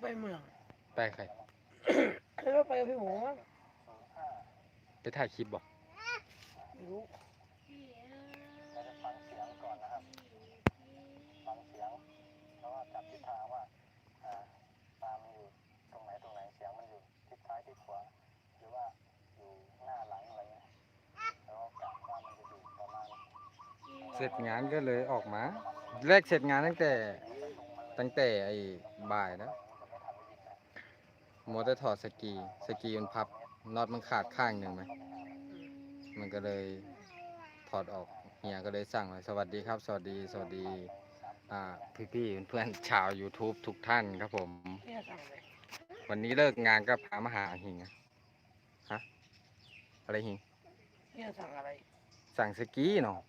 ไปเมืองไปใคร แล้วก็ไปกับพี่หมูมั้งไปถ่ายคลิปบอกไม่รู้ฟังเสียงก่อนนะครับฟังเสียงแล้วก็จับทิศทางว่าอ่าปลามันอยู่ตรงไหนตรงไหนเสียงมันอยู่ทิศซ้ายทิศขวาหรือว่าอยู่หน้าหลังอะไรเงี้ยแล้วก็กะว่ามันจะอยู่ประมาณเสร็จงานก็เลยออกมา แรกเสร็จงานตั้งแต่ตั้งแต่ไอ้บ่ายแล้ว มอเตอร์ถอดสกี สกีมันพับน็อตมันขาดข้างหนึ่งไหมมันก็เลยถอดออกเฮียก็เลยสั่งเลยสวัสดีครับ สวัสดีสวัสดีอ่พี่เพื่อนชาว YouTube ทุกท่านครับผม วันนี้เลิกงานก็พามาหาหิงฮะอะไรหิงเนี่ยสั่งอะไร สั่งสกีเนาะ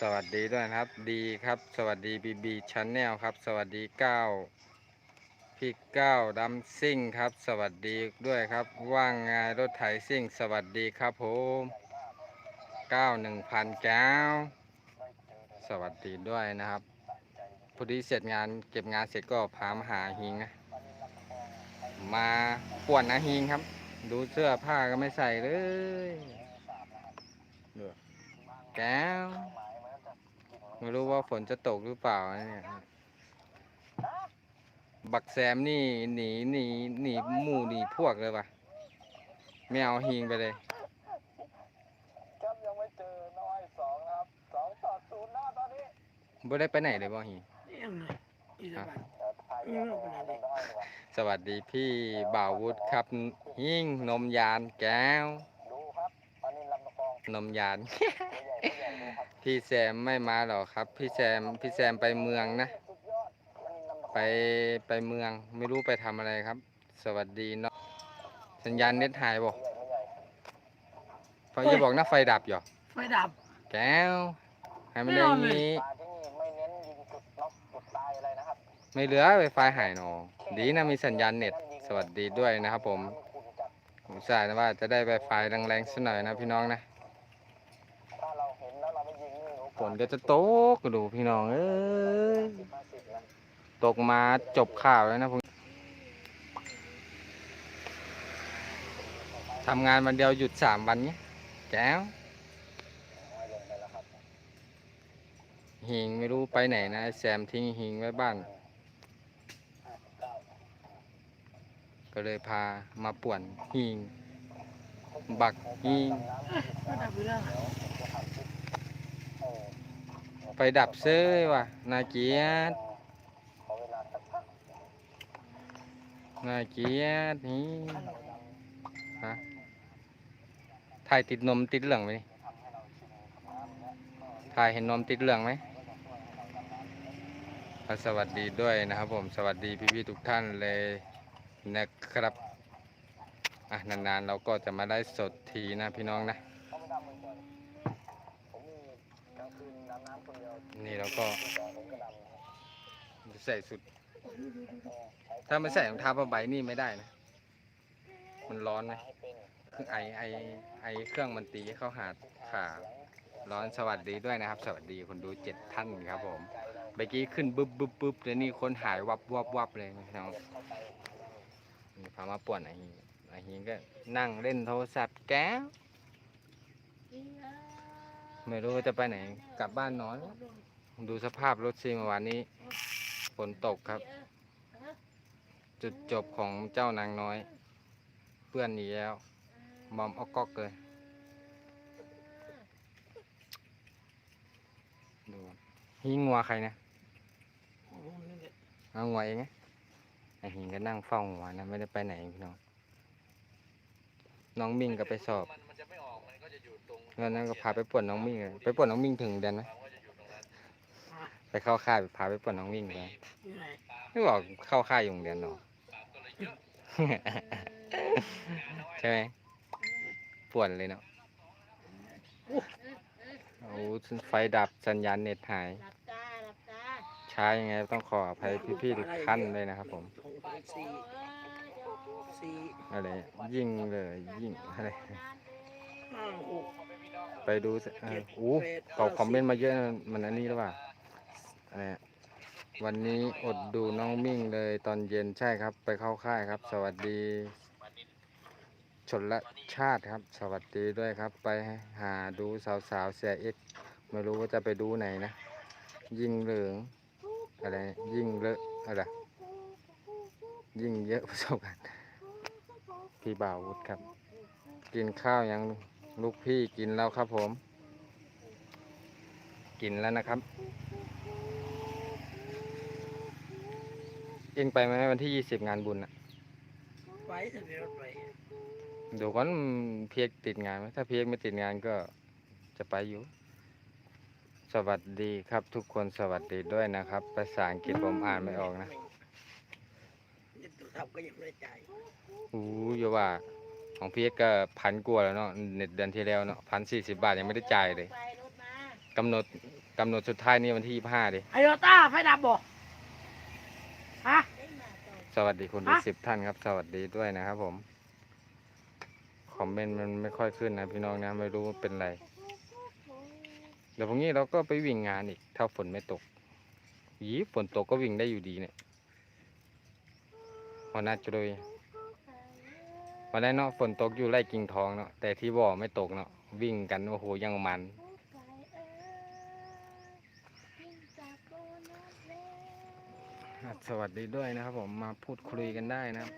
สวัสดีด้วยนะครับ ดีครับ สวัสดีบีบีชั้นแนลครับ สวัสดีเก้า พี่เก้าดัมซิ่งครับ สวัสดีด้วยครับ ว่างงานรถไถซิ่ง สวัสดีครับผมเก้าหนึ่งพันแก้ว สวัสดีด้วยนะครับพอดีเสร็จงานเก็บงานเสร็จก็พามาหาหิงนะ มาป่วนนะหิงครับ ดูเสื้อผ้าก็ไม่ใส่เลยดูแก้ว ไม่รู้ว่าฝนจะตกหรือเปล่าเนี่ย บักแซมนี่หนีหนีหนีหมู่หนีพวกเลยปะไม่เอาหิงไปเลย ครับยังไม่เจอน้อยสองนะครับสองต่อศูนย์นะตอนนี้บ่ได้ไปไหนเลยบ่หิงนี่ยังไงอีสานเดี๋ยวถ่ายเดี๋ยวเอาน้อยดีกว่าสวัสดีพี่บ่าววุฒครับ หิงนมยานแก้ว ดูครับปลานินลำตะคองนมยาน ตัวใหญ่ตัวใหญ่ดูครับพี่แซมไม่มาหรอกครับ พี่แซมพี่แซมไปเมืองนะ ไปไปเมืองไม่รู้ไปทำอะไรครับ สวัสดีเนาะสัญญาณเน็ตหายบ่ตัวใหญ่ตัวใหญ่เพราะอย่าบอกนะไฟดับอยู่ไฟดับ แก้วให้มันเรื่องนี้ปลาที่นี่ไม่เน้นยิงจุดน็อกจุดตายอะไรนะครับไม่เหลือไฟไฟหายหนอดีนะมีสัญญาณเน็ต สวัสดีด้วยนะครับผมผมทราบนะว่าจะได้ไฟไฟแรงๆสักหน่อยนะพี่น้องนะถ้าเราเห็นแล้วเราไม่ยิงนี่โอกาสฝนก็จะตกก็ดูพี่น้องเอ้ยสิบห้าสิบนะ ตกมาจบข่าวแล้วนะผมทำงานวันเดียวหยุดสามวันเนี้ยแก้วหิงไม่รู้ไปไหนนะไอ้แซมทิ้งหิงไว้บ้าน ก็เลยพามาป่วนหิงบักหิงไฟดับเออไฟดับเซ้ยว่ะนาเกียดขอเวลาสักพัก น่าเกลียดนี่ฮะถ่ายติดนมติดเหลืองไหมถ่ายเห็นนมติดเหลืองไหมสวัสดีด้วยนะครับผมสวัสดีพี่ๆทุกท่านเลยนะครับอะนานๆเราก็จะมาได้สดทีนะพี่น้องนะนี่เราก็ใส่สุด ถ้าไม่ใส่รองเท้าผ้าใบนี่ไม่ได้นะ มันร้อนไหมให้เป็นคือไอไอไอเครื่องมันตีเข้าหาขาร้อนสวัสดีด้วยนะครับ สวัสดีคนดูเจ็ดท่านครับผมเมื่อกี้ขึ้นบึ๊บบึ๊บบึ๊บแล้วนี่คนหายวับวับวับเลยน้องนี่พามาป่วนไอฮีไอฮีก็นั่งเล่นโทรศัพท์แก้วไม่รู้จะไปไหน กลับบ้านนอน ดูสภาพรถซีเมื่อวานนี้ นตกครับ จุดจบของเจ้านางน้อย เพื่อนหนีแล้วบอมเอาก๊อกเลย ดูหิงงัวใครนะโอ้โหนี่แหละเอางัวเองไงไอหิงก็นั่งเฝ้างัวนะไม่ได้ไปไหนพี่น้องน้องมิ่งก็ไปสอบแล้วนั้นก็พาไปป่วนน้องมิ่งเลยไปป่วนน้องมิ่งถึงเดือนไหม ไปเข้าค่ายพาไปป่วนน้องมิ่งเลยอยู่ไหนไม่บอกเข้าค่ายอยู่โรงเรียนเนาะใช่ไหมป่วนเลยเนาะโอ้ไฟดับสัญญาณเน็ตหายหลับตาหลับตาช้ายังไงต้องขออภัยพี่ๆทุกท่านเลยนะครับผมหกสี่เออเดี๋ยวสี่อะไรยิ่งเลยยิ่งอะไรห้าหกไปดูสิเออโอ้ตอบคอมเมนต์มาเยอะนะมันอันนี้หรือเปล่า อะไรวันนี้อดดูน้องมิ่งเลยตอนเย็นใช่ครับ ไปเข้าค่ายครับ สวัสดี ชนละชาติครับ สวัสดีด้วยครับ ไปหาดูสาวสาวเสียเอ็กไม่รู้ว่าจะไปดูไหนนะ ยิ่งเหลืองอะไรยิ่งเลอะอะไรยิ่งเยอะประสบการณ์พี่บ่าววุฒครับ กินข้าวยังลูกพี่กินแล้วครับผม กินแล้วนะครับ เองไปไหมวันที่ยี่สิบงานบุญอะไปทะเบียนรถไปเดี๋ยวก่อนเพียกติดงานไหมถ้าเพียกไม่ติดงานก็จะไปอยู่ สวัสดีครับทุกคนสวัสดีด้วยนะครับ ภาษาอังกฤษผมอ่านไม่ออกนะนี่ตัวทับก็ยังไม่ได้จ่ายอู้อย่าว่า ของเพียกก็พันกว่าแล้วเนาะเน็ตเดือนที่แล้วเนาะพันสี่สิบบาทยังไม่ได้จ่ายเลยไปรถมากำหนดกำหนดสุดท้ายนี่วันที่ยี่ห้าดิไอโยต้าไฟดับบ่ ฮะได้มาต่อสวัสดีคุณดูฮะ สิบท่านครับ สวัสดีด้วยนะครับผม คอมเมนต์มันไม่ค่อยขึ้นนะพี่น้องนะ ไม่รู้ว่าเป็นไร เดี๋ยวพรุ่งนี้เราก็ไปวิ่งงานอีก ถ้าฝนไม่ตก ยีฝนตกก็วิ่งได้อยู่ดีเนี่ยวันน่าจะเลยวันนั้นเนาะฝนตกอยู่ไร่กิ่งทองเนาะแต่ที่บ่อไม่ตกเนาะวิ่งกันโอ้โหยังมัน สวัสดีด้วยนะครับ ผมมาพูดคุยกันได้นะครับ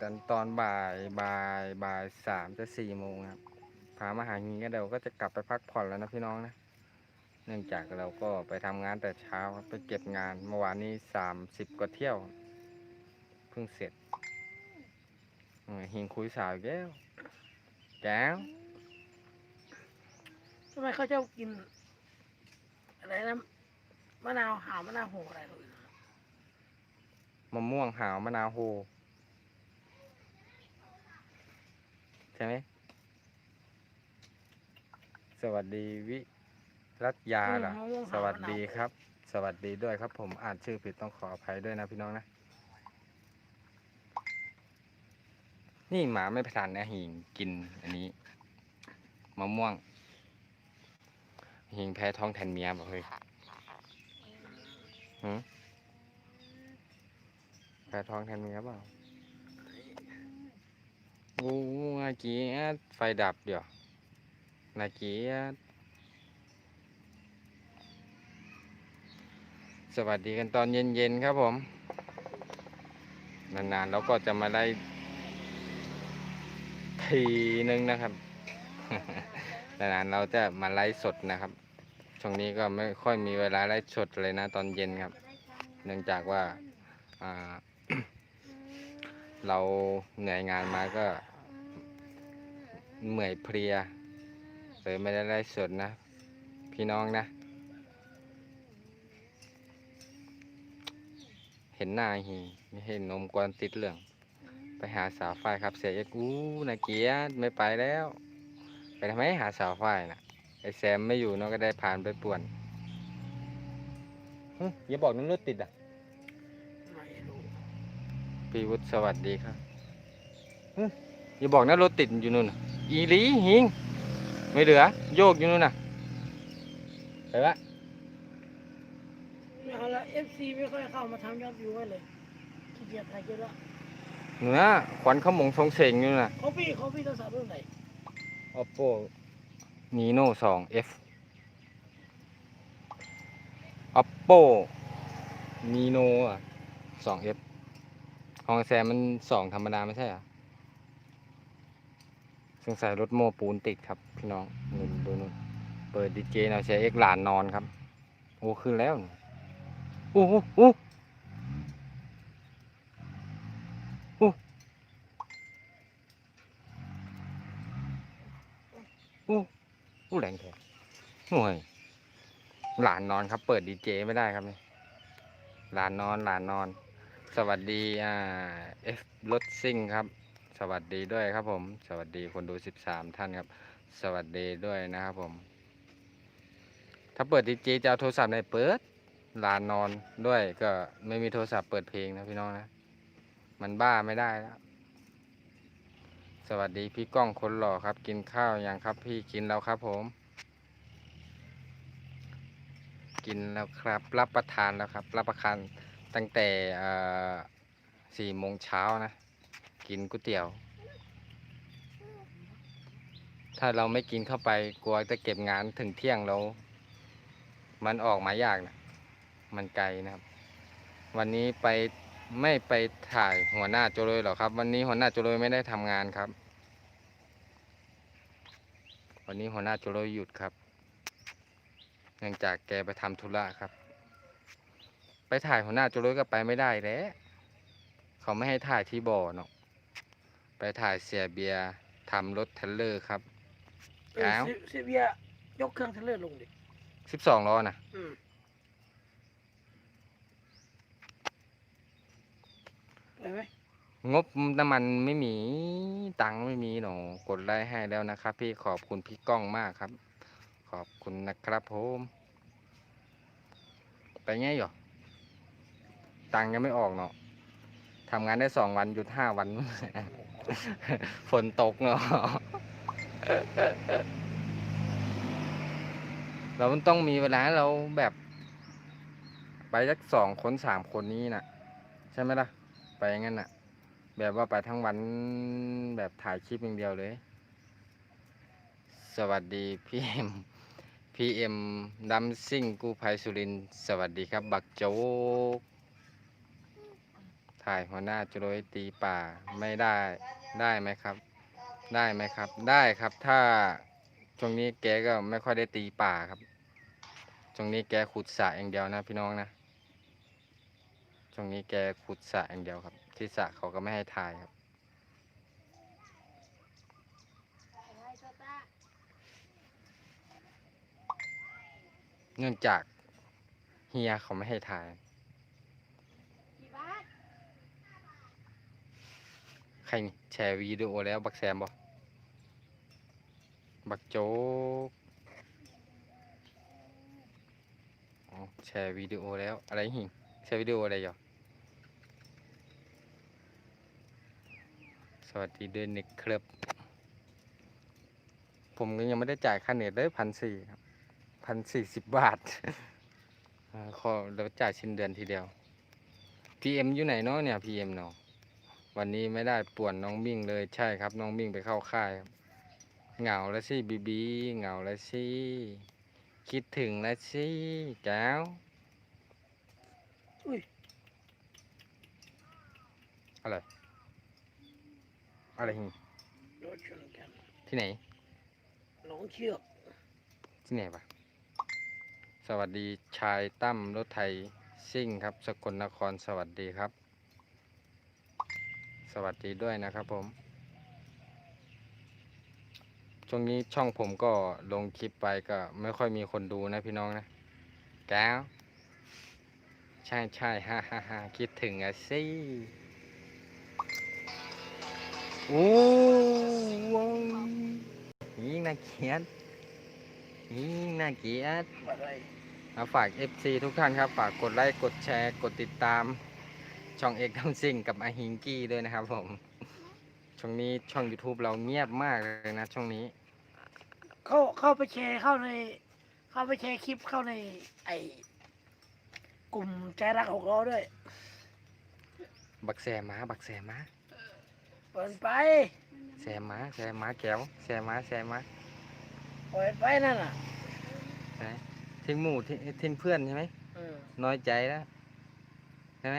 กันตอนบ่ายบ่ายบ่ายสามจะสี่โมงครับพามาหางินก็เดี๋ยวก็จะกลับไปพักผ่อนแล้วนะพี่น้องนะ เนื่องจากเราก็ไปทำงานแต่เช้าครับไปเก็บงานเมื่อวานนี้สามสิบกว่าเที่ยวเพิ่งเสร็จเออหิงคุยสาวอีกแล้วแก้วทำไมเขาจะกินอะไรนะมะนาวหาวมะนาวโหอะไรเขาอีกน มะม่วงหาวมะนาวโฮใช่ไหมสวัสดีวิรัตยาเหรอมะม่วงสหาววัสมะนาวดีครับ สวัสดีด้วยครับ ผมอ่านชื่อผิดต้องขออภัยด้วยนะพี่น้องนะ นี่หมาไม่ผ่านนะหิงกินอันนี้มะม่วง หิงแพ้ท้องแทนเมียบอกเฮ้ยหืม แพ้ท้องแทนเมียเปล่างูนาเกียดไฟดับเดี๋ยวนาเกียดสวัสดีกันตอนเย็นๆครับผม นานๆเราก็จะมาได้ทีนึงนะครับ นานๆเราจะมาไลฟ์สดนะครับ ช่วงนี้ก็ไม่ค่อยมีเวลาไลฟ์สดเลยนะตอนเย็นครับ เนื่องจากว่าอ่า เราเหนื่อยงานมาก็เหนื่อยเพลียเลยไม่ได้ไลฟ์สดนะ พี่น้องนะ เห็นหน้าหีไม่เห็นนมกวนติดเหลือง ไปหาสาวฝ้ายครับ เสียอกอู้นาเกียไม่ไปแล้ว ไปทำไมหาสาวฝ้ายนะไอแซมไม่อยู่เนาะก็ได้ผ่านไปป่วนหึอย่าบอกน้ำรถติดอะ พี่วุฒิสวัสดีครับหึอย่าบอกนะรถติดอยู่นู่นน่ะอีหลีหิง ไม่เหลือ โยกอยู่นู่นน่ะไปวะไม่เอาละเอฟซีไม่ค่อยเข้ามาทำยอดวิวให้เลยขี้เกียจถ่ายเยอะแล้วหนูนะขวัญขมงทรงเสงอยู่น่ะเขาพี่เขาพี่โทรศัพท์รุ่นไหน oppo nino 2 f oppo nino อะ 2f ของแซมมัน2ธรรมดาไม่ใช่เหรอสงสัยรถโม้ปูนติดครับ พี่น้องนู่นดูนู่นเปิดดีเจหน่อยเสียเอ็กหลานนอนครับ โอ้ขึ้นแล้วโอ้โหโอ้โอ้โอ้โอ้แรงแท้โอ้ยหลานนอนครับ เปิดดีเจไม่ได้ครับนี่หลานนอนหลานนอน สวัสดีอ่าเอฟรถซิ่งครับ สวัสดีด้วยครับผม สวัสดีคนดูสิบสามท่านครับ สวัสดีด้วยนะครับผม ถ้าเปิดดีเจจะเอาโทรศัพท์ไหนเปิดลานนอนด้วยก็ไม่มีโทรศัพท์เปิดเพลงนะพี่น้องนะ มันบ้าไม่ได้แล้วสวัสดีพี่ก้องคนหล่อครับ กินข้าวยังครับ พี่กินแล้วครับผม กินแล้วครับ รับประทานแล้วครับ รับประทาน ตั้งแต่สี่โมงเช้านะ กินก๋วยเตี๋ยว ถ้าเราไม่กินเข้าไปกลัวจะเก็บงานถึงเที่ยงเรามันออกมายากนะ มันไกลนะครับ วันนี้ไปไม่ไปถ่ายหัวหน้าโจเลยหรอครับ วันนี้หัวหน้าโจเลยไม่ได้ทำงานครับ วันนี้หัวหน้าโจเลยหยุดครับ เนื่องจากแกไปทำธุระครับ ถ่ายหัวหน้าโจเลยก็ไปไม่ได้แล้วเขาไม่ให้ถ่ายที่บ่อเนาะไปถ่ายเสียเบียร์ทำรถเทรลเลอร์ครับเอออ้าวเซเซเบียยกเครื่องเทเลอร์ลงดิสิบสองล้อนะอืมไปไหมงบน้ำมันไม่มีตังค์ไม่มีหนอกดไลค์ให้แล้วนะครับ พี่ขอบคุณพี่ก้องมากครับ ขอบคุณนะครับผมไปไงหรอ ตังค์ยังไม่ออกเนาะทำงานได้สองวันหยุดห้าวัน ฝนตกเนาะเราต้องมีเวลาเราแบบ ไปสักสองคนสามคนนี้น่ะ ใช่ไหมล่ะ ไปอย่างนั้นน่ะ แบบว่าไปทั้งวันแบบถ่ายคลิปอย่างเดียวเลย สวัสดีพี่เอ็มพีเอ็มดัมซิ่งกู้ภัยสุรินสวัสดีครับ บักโจ๊ก ถ่ายหัวหน้าจุโรยตีป่าไม่ได้ได้ไหมครับ ได้ไหมครับ ได้ครับถ้าช่วงนี้แกก็ไม่ค่อยได้ตีป่าครับช่วงนี้แกขุดสระอย่างเดียวนะพี่น้องนะช่วงนี้แกขุดสระอย่างเดียวครับ ที่สระเขาก็ไม่ให้ถ่ายครับเนื่องจากเฮียเขาไม่ให้ถ่าย พี่บ้าน ใครแชร์วิดีโอแล้วบักแซมบอกบักโจ๊กแชร์วิดีโอแล้วอะไรหิงแชร์วิดีโออะไรหรอสวัสดีเดือนนิกครับ ผมก็ยังไม่ได้จ่ายค่าเน็ตเลยพันสี่ครับพันสี่สิบบาทขอเราจ่ายสิ้นเดือนทีเดียวพีเอ็มอยู่ไหนเนาะเนี่ยพีเอ็มเนาะ วันนี้ไม่ได้ป่วนน้องมิ่งเลยใช่ครับ น้องมิ่งไปเข้าค่ายครับเหงาแล้วสิบีบีเหงาแล้วสิคิดถึงแล้วสิแก้วอุ้ยอะไรอะไรหิรถชนกันที่ไหนหลงเชือกที่ไหนปะสวัสดีชายตั้มรถไทยซิ่งครับสกลนครสวัสดีครับ สวัสดีด้วยนะครับผม ช่วงนี้ช่องผมก็ลงคลิปไปก็ไม่ค่อยมีคนดูนะพี่น้องนะ แก้ว ใช่ใช่ฮ่าฮ่าฮ่าคิดถึงอะสิโอ้ว้าวยิ่งน่าเกลียดยิ่งน่าเกลียดอาฝาก FC ทุกท่านครับ ฝากกดไลค์ กดแชร์ กดติดตาม ช่องเอกทำซิ่งกับอาฮิงกี้ด้วยนะครับผม ช่วงนี้ช่อง YouTube เราเงียบมากเลยนะช่วงนี้ เข้าเข้าไปแชร์เข้าใน เข้าไปแชร์คลิปเข้าใน ไอกลุ่มใจรักหกล้อด้วยบักแซมาบักแซมาเปิดไปแซมาแซมาแก้วแซมาแซมาเปิดไปนั่นน่ะไหนทิ้งหมู่ทิ้งทิ้งเพื่อนใช่ไหมอืมน้อยใจแล้วใช่ไหม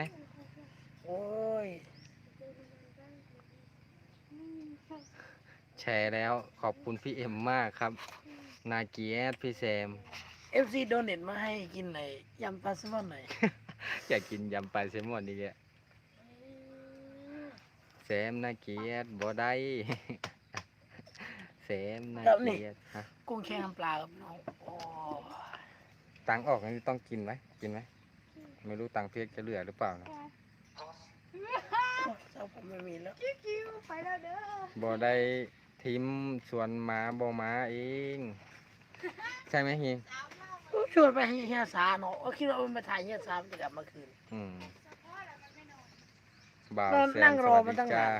โอ้ย แชร์แล้วขอบคุณพี่เอ็มมากครับ นาเกียรติพี่แซม เอฟซีโดเนทมาให้กินหน่อยยำปลาแซลมอนหน่อยอยากกินยำปลาแซลมอนนี่แหละแซมนาเกียรติบ่ได้ แซมนาเกียรติฮะกุ้งแช่น้ำปลาครับน้องโอ้ตังค์ออกนี่ต้องกินไหมกินไหมไม่รู้ตังค์เพียกจะเหลือหรือเปล่านะ เจ้าผมไม่มีแล้ว คิวไปแล้วเด้อบ่ได้ทิมชวนหมาบ่มาเอง ใช่ไหมเฮียชวนไปให้เฮียสาเนาะก็คิดว่ามันไปถ่ายเฮียสามันจะกลับมาคืน อืมบ่าวนั่งแซนั่มงสรอวัสมาดีตั้งจ้านาน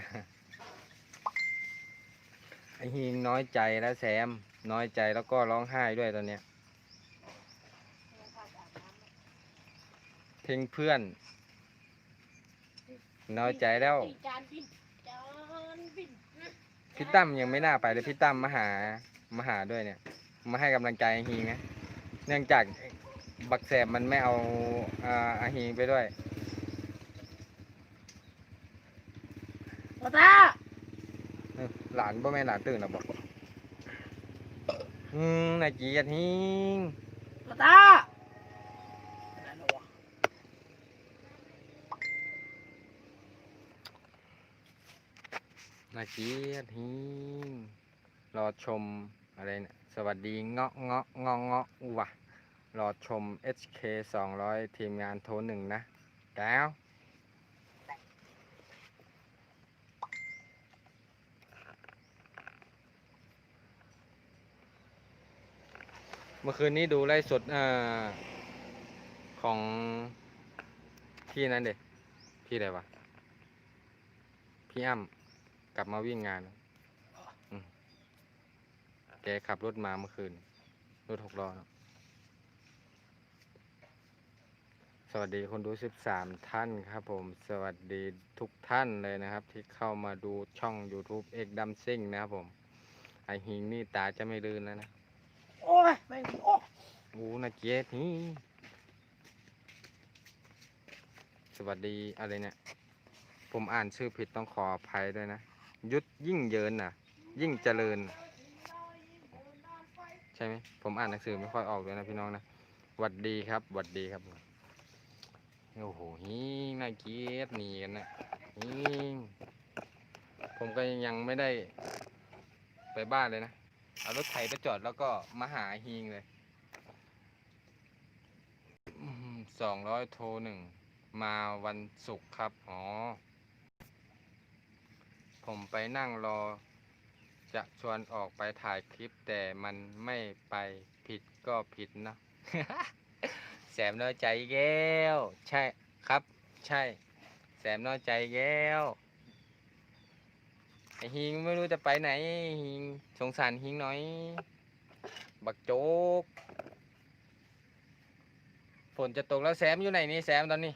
ไอฮิงน้อยใจแล้วแซม น้อยใจแล้วก็ร้องไห้ด้วยตอนเนี้ยทิ้งเพื่อน น้อยใจแล้วจานบินจานบินพี่ตั้มยังไม่น่าไปเลยพี่ตั้มมาหามาหาด้วยเนี่ย มาให้กำลังใจอาฮีไงเนื่องจากบักแสบมันไม่เอาอ่าอาฮีไปด้วยโตต้าเออหลานบ่แม่นหลานตื่นหรอบอกอืมนาจีอัดฮิงโตต้าอะไรนะวะ นาจีอัดฮิรอชมอะไรเนี่ยสวัสดีเงาะเงาะเงาะเงาะอุวะรอชม HK 200 ทีมงานโทรหนึ่งนะแก้วเมื่อคืนนี้ดูไล่สดอ่อของพี่นั้นเด็พี่อะไรวะ พี่อ้ำ กลับมาวิ่งงานอืมแกขับรถมาเมื่อคืน รถหกล้อเนอะสวัสดีคนดู13ท่านครับผม สวัสดีทุกท่านเลยนะครับ ที่เข้ามาดูช่อง YouTube เอกดัมซิ่งนะครับผม ไอหิงนี่ตาจะไม่ลืนแล้วนะ โอ้ยแม่งโอ้โอ้นาเกียนี่สวัสดีอะไรเนี่ย ผมอ่านชื่อผิดต้องขออภัยด้วยนะ ยุทธยิ่งเยินน่ะ ยิ่งเจริญ ใช่ไหมผมอ่านหนังสือไม่ค่อยออกเลยนะพี่น้องนะหวัดดีครับหวัดดีครับโอ้โหฮิงน่าเกลียดหนีกันนะฮิงผมก็ยังไม่ได้ไปบ้านเลยนะ เอารถไถไปจอดแล้วก็มาหาฮิงเลยสองร้อยโทรหนึ่ง มาวันศุกร์ครับ อ๋อ ผมไปนั่งรอ จะชวนออกไปถ่ายคลิปแต่มันไม่ไปผิดก็ผิดนะ แสมน้อยใจแก้ว ใช่ครับ ใช่ แสมน้อยใจแก้วไอฮิงไม่รู้จะไปไหนฮิงสงสารฮิงหน่อย บักโจ๊กฝนจะตกแล้วแซมอยู่ไหนนี่แซมตอนนี้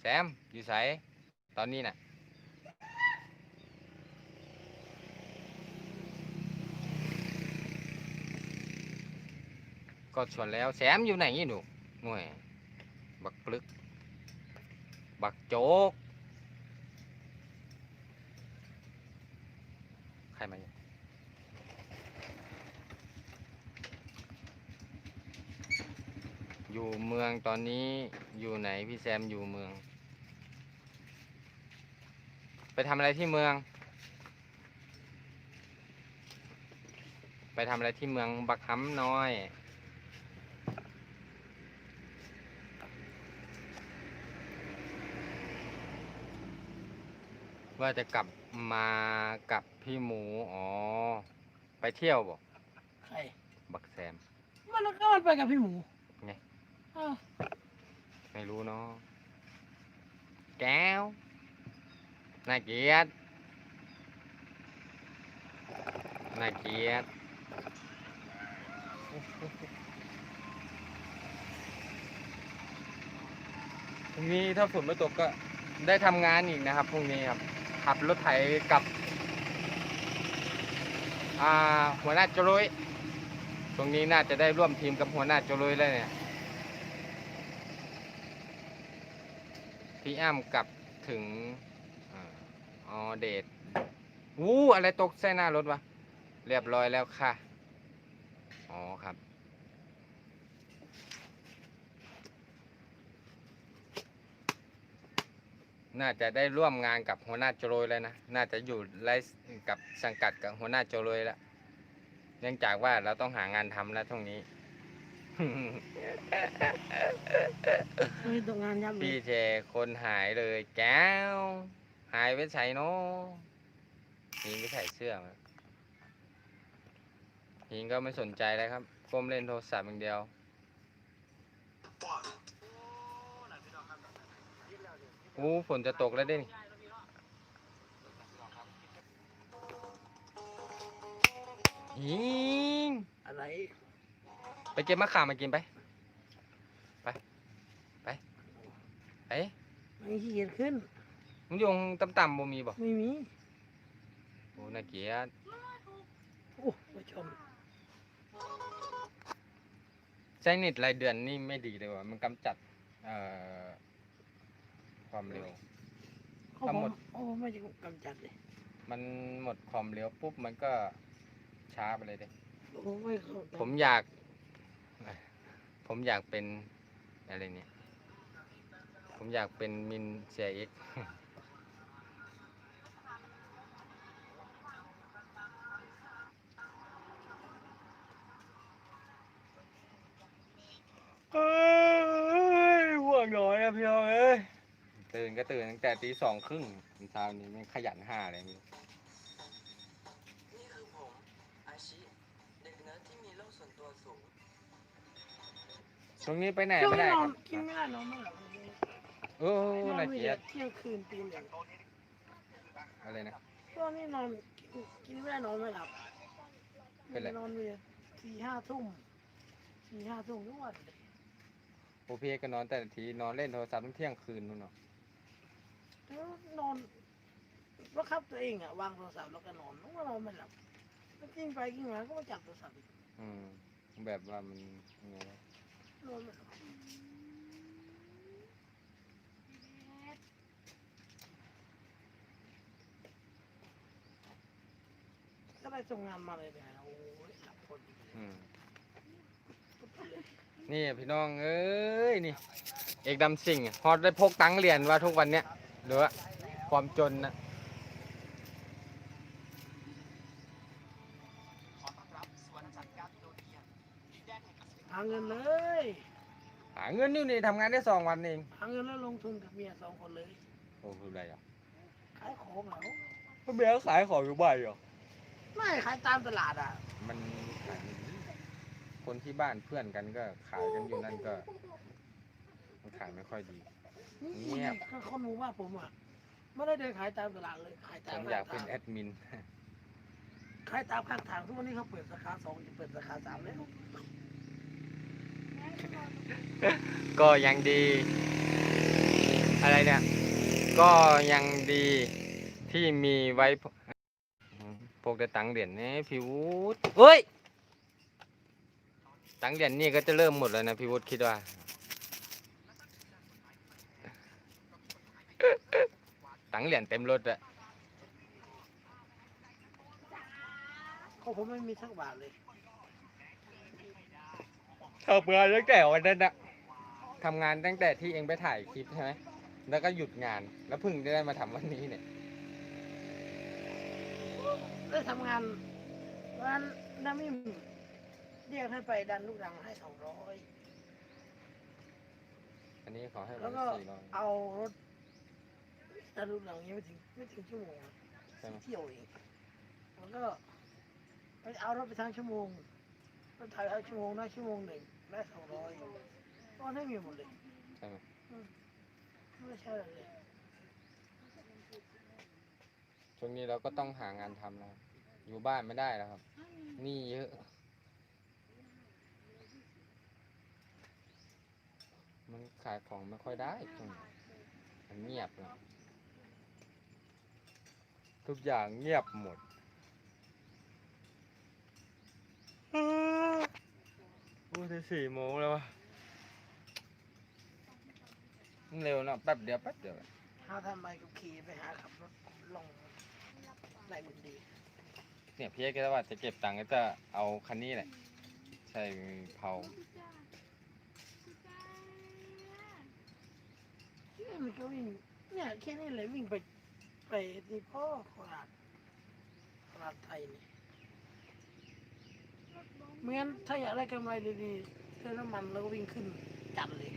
แซมอยู่ไสตอนนี้น่ะ ก็ชวนแล้วแซมอยู่ไหนหนูหน่วยบักปลึก บักโจ๊ก ใครมาเนี่ยอยู่เมืองตอนนี้อยู่ไหนพี่แซมอยู่เมือง ไปทำอะไรที่เมือง ไปทำอะไรที่เมืองบักฮัมน้อย ว่าจะกลับมากับพี่หมู อ๋อ ไปเที่ยวบอกใครบักแซม มันก็มันไปกับพี่หมูไง อ้าวไม่รู้เนาะแก้วน่าเกลียดน่าเกลียดพรุ่งนี้ถ้าฝนไม่ตกก็ได้ทำงานอีกนะครับพรุ่งนี้ครับ ขับรถไถกับหัวหน้าจรุยตรงนี้น่าจะได้ร่วมทีมกับหัวหน้าจรุยแล้วเนี่ยพี่อ้ำกลับถึงอาอ๋อเดทวู้อะไรตกใส่หน้ารถวะเรียบร้อยแล้วค่ะ อ๋อครับ น่าจะได้ร่วมงานกับหัวหน้าโจโรยแล้วนะ น่าจะอยู่ไลฟ์กับสังกัดกับหัวหน้าโจโรยแล้วเนื่องจากว่าเราต้องหางานทำแล้วช่วงนี้ไม่ตกงานยับเลพี่ยเจคนหายเลยแก้ว หายไปใส่เนาะหิงก็ใส่เสื้อมาหิงก็ไม่สนใจแล้วครับก้มเล่นโทรศัพท์อย่างเดียว อู้ฝนจะตกแล้วดิยิงอะไร ไปเก็บมะขามมากินไป ไป ไป ไปไม่ขี้เกียจขึ้นมึงยงต่ำๆบ่มีบ่ไม่มีโอ้น่าเกียดโอ้ผู้ชมใช้เน็ตรายเดือนนี่ไม่ดีเลยว่ะมันกำจัด เอ่อ ความเร็ว เขาทั้งบหอมกดเขาไม่จะกำจัดเลยมันหมดความเร็วปุ๊บมันก็ช้าไปเลยเด้โอ้ไม่เข้าใจผมอยาก ผมอยากเป็นอะไรเนี่ย ผมอยากเป็นมินเซียเอ็กเอ้ยห่วงน้อยอะพี่น้องเอ้ย ตื่นก็ตื่นตั้งแต่ตีสองครึ่งเช้านี้มันขยันห้าเลยไมรู้นี่คือผม อาชิ เด็กเนิร์ดที่มีโลกส่วนตัวสูง ช่วงนี้ไปไหนช่วงไม่นี้ได้นอคนรับกินไม่ได้นอนไม่หลับเลยโอ้นอนน่าไม่เกลียได้ดเที่ยงคืนตีหนึ่งอะไรนะ ช่วงนี้นอนกินกินไม่ได้นอนไม่หลับเป็นไร นอนเมีสี่ห้าทุ่มสี่ห้าทุ่มทุกวันเลยโอพีก็นอนแต่ละทีนอนเล่นโทรศัพท์ตั้งเที่ยงคืนนู่นเนาะแล้ว นอนบังคับตัวเองอะวางโทรศัพท์แล้วก็นอนแล้วก็นอนไม่หลับแล้วกินไปกินมาก็มาจับโทรศัพท์อีกอืมแบบว่ามันยังไงวะนอนไม่หลับก็ได้ส่งงานมาเลยเนี่ยโอ้ยหลับพอดีอืมเลยนี่พี่น้องเอ้ยนี่ เอกดำสิ่งฮอตได้พกตังค์เหรียญว่าทุกวันเนี้ย หรือว่าความจนนะหาเงินเลยหาเงินนี่นี่ทำงานได้สองวันเองหาเงินแล้วลงทุนกับเมียสองคนเลยโอ้คืออะไรอะขายของเหรอก็เบียร์ขายของอยู่บ้านเหรอไม่ขายตามตลาดอะ มันขายไม่ดีคนที่บ้านเพื่อนกันก็ขายกันอยู่นั่นก็ มันขายไม่ค่อยดี เงียบคือคนหมู่บ้านผมอะไม่ได้เดินขายตามตลาดเลยขายผตามมอยากเป็นข้งแอทางดมิน ขายตามข้างทางทุกวันนี้เขาเปิดสาขาสองจะเปิดสาขาสามแล้วก็ยังดี อะไรเนี่ย ก็ยังดีที่มีไว้พกพกแต่ตังค์เหรียญนี่พี่วุฒิเฮ้ย ตังค์เหรียญนี่ก็จะเริ่มหมดแล้วนะพี่วุฒิคิดว่า ตังค์เหรียญเต็มรถอะเขาผมไม่มีสักบาทเลยทำงานตั้งแต่วันนั้นอะทำงานตั้งแต่ที่เองไปถ่ายคลิปใช่ไหมแล้วก็หยุดงาน แล้วเพิ่งได้มาทำวันนี้เนี่ย ได้ทำงานวันน้ำมิมเรียกให้ไปดันลูกรังให้สองร้อยอันนี้ขอให้วัแล้นวก็สี่ร้อยเอารถ ดันลูกรังยังไม่ถึงไม่ถึงชั่วโมงใช่ไหม เที่ยวเองแล้วก็ไปเอารถไปทางชั่วโมงรถถ่ายเอาชั่วโมงได้ชั่วโมงหนึ่งได้สองร้อยก็ได้มีหมดเลยใช่ไหมไม่ใช่เลยช่วงนี้เราก็ต้องหางานทำแล้วครับอยู่บ้านไม่ได้แล้วครับหนี้เยอะมันขายของไม่ค่อยได้ช่วงนี้มันเงียบแล้ว ทุกอย่างเงียบหมด โอ้จะสี่โมงแล้ววะมันเร็วเนอะแป๊บเดียวแป๊บเดียวหาทำไมกับขี่ไปหาขับรถลงไหนบุญดี เนี่ยพี่เอกก็ว่าจะเก็บตังค์ก็จะเอาคันนี้แหละ ใช่เผาเนี่ยมันก็วิ่งเนี่ยแค่นี้เลยวิ่งไป ไปที่พ่อโคราชโคราชไทยนี่เหมือนถ้าอยากได้กำไรดีๆซื้อน้ำมันแล้วก็วิ่งขึ้นจันทร์เลย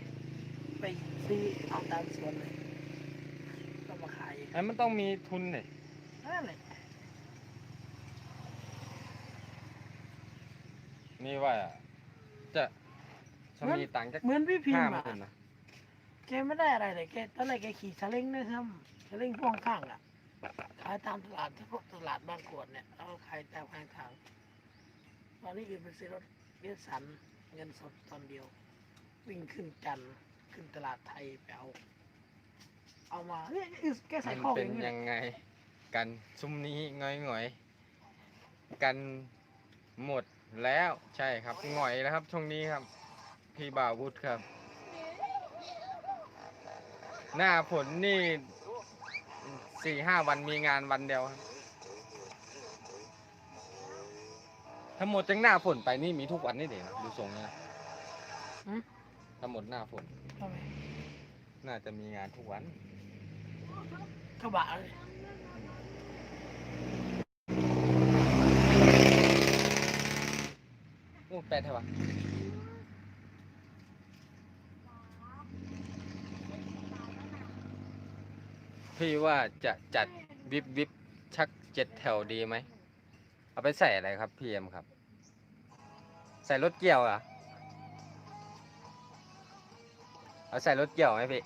ไปซื้อเอาตามสวนเลยก็มาขายอันมันต้องมีทุนเนี่ยนั่นแหละนี่ว่า จะจะมีตังค์จะเหมือนพี่พิมห้าพ์หอะมื่นนะ แกไม่ได้อะไรเลยแกตอนแรกแกขี่ซาเล้งด้วยซ้ำ ซาเล้งพ่วงข้างอะ ขายตามตลาดที่พวกตลาดบางกวดเนี่ยแล้วก็ขายตามข้างทางตอนนี้คือไปซื้อรถเลียสันเงินสดตอนเดียว วิ่งขึ้นจันทร์ขึ้นตลาดไทยไปเอา เอามาเนี่ยแกใส่มันข้อเป็นอย่างนี้ยังไง กันซุ้มนี้ง่อยง่อยๆ กันหมดแล้วใช่ครับหง่อยแล้วครับช่วงนี้ครับ พี่บ่าววุฒครับ หน้าฝนนี่ สี่ห้าวันมีงานวันเดียวครับถ้าหมดจังหน้าฝนไปนี่มีทุกวันนี่เดี๋ยวนะดูทรงเนี่ยนะหืมถ้าหมดหน้าฝนทำไมน่าจะมีงานทุกวันกระบะเลยโอ้แปลเถอะวะ พี่ว่าจะจัดวิบวิบชักเจ็ดแถวดีไหม เอาไปใส่อะไรครับพี่เอ็มครับ ใส่รถเกี่ยวเหรอะเอาใส่รถเกี่ยวไหมพี่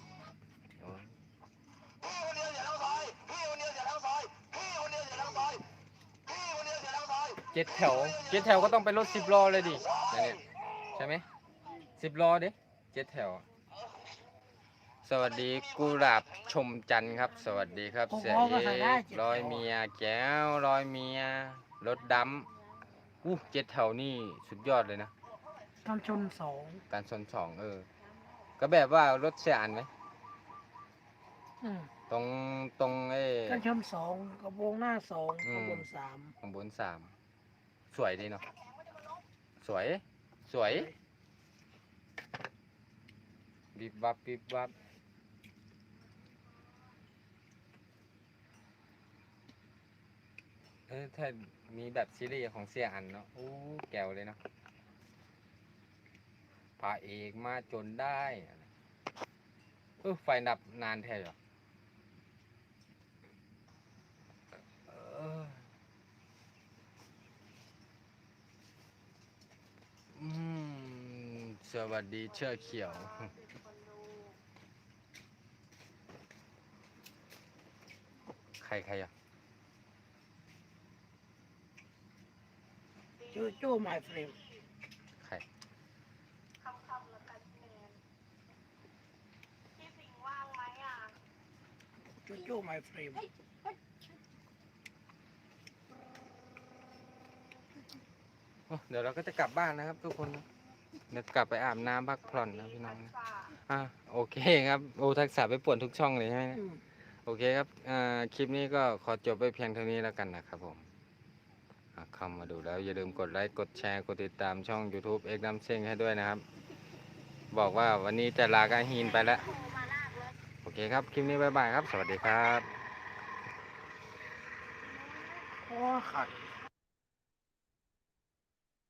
เจ็ดแถวเจ็ดแถวก็ต้องเป็นรถสิบล้อเลยดิเนี่ยใช่ไหมสิบล้อดิเจ็ดแถว สวัสดีกุหลาบชมจันทร์ครับ สวัสดีครับหกเสียล้อก็เอใส่ได้กเจ็ดร้อยแถวเมียแก้วร้อยเมียรถดำอู้เจ็ดแถวนี่สุดยอดเลยนะทำชนสองการชนสองเออ ก็แบบว่ารถเสียอันไหมอืมตรงตรงเอ้กันชนสองกระโปรงหน้าสองอืกระมบนสามข้างบนสามสวยดีเนาะสวย สวย บิบวับบิบวับ ออถ้ามีแบบซีรีส์ของเสียอันเนาะโอ้แก้วเลยเนาะพระเอกมาจนได้เออไฟดับนานแท้เหรอสวัสดีเชื่อเขียวใครใครอะ จโจ้ไมเฟรมใครคำคำแล้วกันแมนพี่สิงห์ว่างไหมอะโจโจ้ไมเฟรมโอ้เดี๋ยวเราก็จะกลับบ้านนะครับ ทุกคนนะเดี๋ยวกลับไปอาบน้ำพักผ่อนนะพี่น้องนะค่ะอะโอเคครับโอ้ทักษะไปป่วนทุกช่องเลยใช่ไหมเนี่ยอืม โอเคครับอ่าคลิปนี้ก็ขอจบไปเพียงเท่านี้แล้วกันนะครับผมอะ เข้ามาดูแล้วอย่าลืมกดไลค์กดแชร์กดติดตามช่อง YouTube เอ็กดัมเซ็งให้ด้วยนะครับ บอกว่าวันนี้จะลากาฮีนไปแล้วโทรมาลากรถโอเคครับ คลิปนี้บ๊ายบายครับ สวัสดีครับ โอ้ขัด